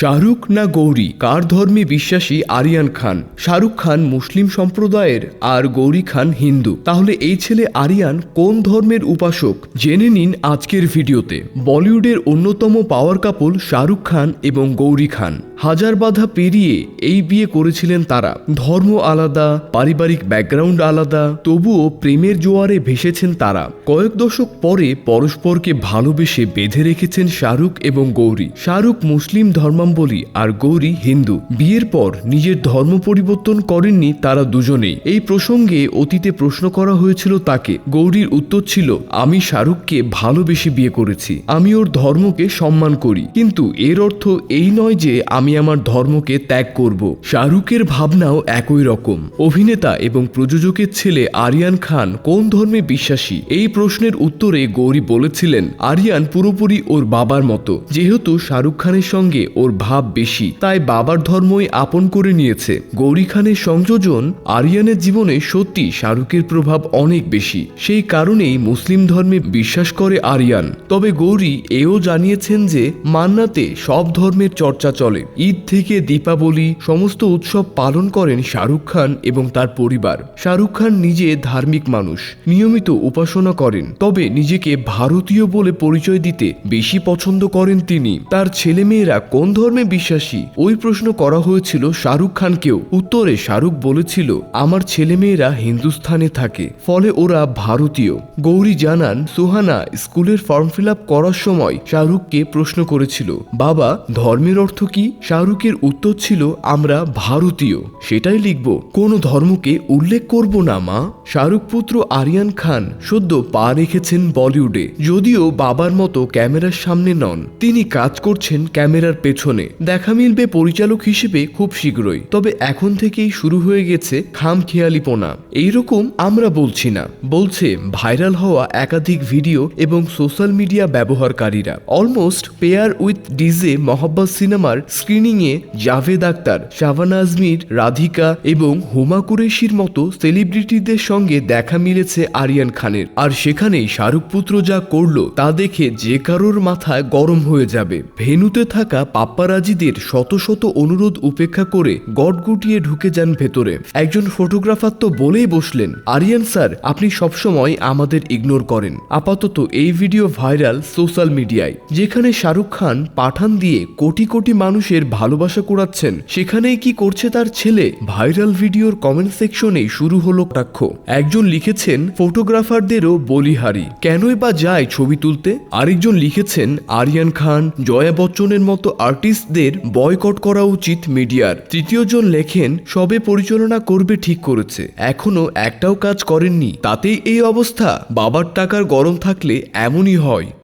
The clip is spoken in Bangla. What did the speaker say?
শাহরুখ না গৌরী? কার ধর্মে বিশ্বাসী আরিয়ান খান? শাহরুখ খান মুসলিম সম্প্রদায়ের আর গৌরী খান হিন্দু। তাহলে এই ছেলে আরিয়ান কোন ধর্মের উপাসক? জেনে নিন আজকের ভিডিওতে। বলিউডের অন্যতম পাওয়ার কাপল শাহরুখ খান এবং গৌরী খান। হাজার বাধা পেরিয়ে এই বিয়ে করেছিলেন তারা। ধর্ম আলাদা, পারিবারিক ব্যাকগ্রাউন্ড আলাদা, তবুও প্রেমের জোয়ারে ভেসেছেন তারা। কয়েক দশক পরে পরস্পরকে ভালোবেসে বেঁধে রেখেছেন শাহরুখ এবং গৌরী। শাহরুখ মুসলিম ধর্মাবলী আর গৌরী হিন্দু। বিয়ের পর নিজের ধর্ম পরিবর্তন করেননি তারা দুজনেই। এই প্রসঙ্গে অতীতে প্রশ্ন করা হয়েছিল তাকে, গৌরীর উত্তর ছিল, আমি শাহরুখকে ভালোবেসে বিয়ে করেছি। আমি ওর ধর্মকে সম্মান করি। কিন্তু এর অর্থ এই নয় যে আমি আমার ধর্মকে ত্যাগ করব। শাহরুখের ভাবনাও একই রকম। অভিনেতা এবং প্রযোজকের ছেলে আরিয়ান খান কোন ধর্মে বিশ্বাসী? এই প্রশ্নের উত্তরে গৌরী বলেছিলেন, আরিয়ান পুরোপুরি ওর বাবার মতো। যেহেতু শাহরুখ খানের সঙ্গে ওর ভাব বেশি, তাই বাবার ধর্মই আপন করে নিয়েছে। গৌরী খানের সংযোজন আরিয়ানের জীবনে সত্যি শাহরুখের প্রভাব অনেক বেশি। সেই কারণেই মুসলিম ধর্মে বিশ্বাস করে আরিয়ান। তবে গৌরী এও জানিয়েছেন যে মান্নাতে সব ধর্মের চর্চা চলে। ঈদ থেকে দীপাবলি সমস্ত উৎসব পালন করেন শাহরুখ খান এবং তার পরিবার। শাহরুখ খান নিজে ধার্মিক মানুষ, নিয়মিত উপাসনা করেন। তবে নিজেকে ভারতীয় বলে পরিচয় দিতে বেশি পছন্দ করেন তিনি। তার ছেলেমেয়েরা কোন ধর্মে বিশ্বাসী? ওই প্রশ্ন করা হয়েছিল শাহরুখ খানকেও। উত্তরে শাহরুখ বলেছিল, আমার ছেলেমেয়েরা হিন্দুস্থানে থাকে, ফলে ওরা ভারতীয়। গৌরী জানান, সুহানা, স্কুলের ফর্ম ফিল করার সময় শাহরুখকে প্রশ্ন করেছিল, বাবা, ধর্মের অর্থ কি শাহরুখের উত্তর ছিল, আমরা ভারতীয়। সেটাই লিখব। কোন ধর্মকে উল্লেখ করব না, মা। শাহরুখ পুত্র আরিয়ান খান সদ্য পা রেখেছেন বলিউডে, যদিও বাবার মতো ক্যামেরার সামনে নন। তিনি কাজ করছেন ক্যামেরার পেছনে। দেখা মিলবে পরিচালক হিসেবে খুব শীঘ্রই। তবে এখন থেকেই শুরু হয়ে গেছে খাম খেয়ালিপোনা এইরকম আমরা বলছি না। বলছে, ভাইরাল হওয়া একাধিক ভিডিও এবং সোশ্যাল মিডিয়া ব্যবহারকারীরা। Almost Pyaar with DJ Mohabbat সিনেমার স্ক্রিনিংয়ে জাভেদ আক্তার শাবানা আজমির, রাধিকা এবং হোমা কুরেশির মতো সেলিব্রিটিদের সঙ্গে দেখা মিলেছে আরিয়ান খানের। আর সেখানেই শাহরুখ পুত্র যা করল তা দেখে যে কারোর মাথায় গরম হয়ে যাবে। ভেনুতে থাকা পাপ্পারাজিদের শত শত অনুরোধ উপেক্ষা করে গটগুটিয়ে ঢুকে যান ভেতরে। একজন ফটোগ্রাফার তো বলেই বসলেন, আরিয়ান স্যার, আপনি সবসময় আমাদের ইগনোর করেন। আপাতত এই ভিডিও ভাইরাল সোশ্যাল মিডিয়ায়, যেখানে শাহরুখ খান পাঠান দিয়ে কোটি কোটি মানুষের ভালোবাসা কুড়াচ্ছেন, সেখানেই কি করছে তার ছেলে? ভাইরাল ভিডিওর কমেন্ট সেকশনে শুরু হলো কটাক্ষ। একজন লিখেছেন, ফটোগ্রাফারদেরও বলিহারি। কেনই বা যায় ছবি তুলতে? আরেকজন লিখেছেন, আরিয়ান খান, জয়া বচ্চনের মতো আর্টিস্টদের বয়কট করা উচিত মিডিয়ার। তৃতীয়জন লেখেন, সবে পরিচালনা করবে ঠিক করেছে। এখনও একটাও কাজ করেননি। তাতেই এই অবস্থা। বাবার টাকার গরম থাকলে এমনই হয়।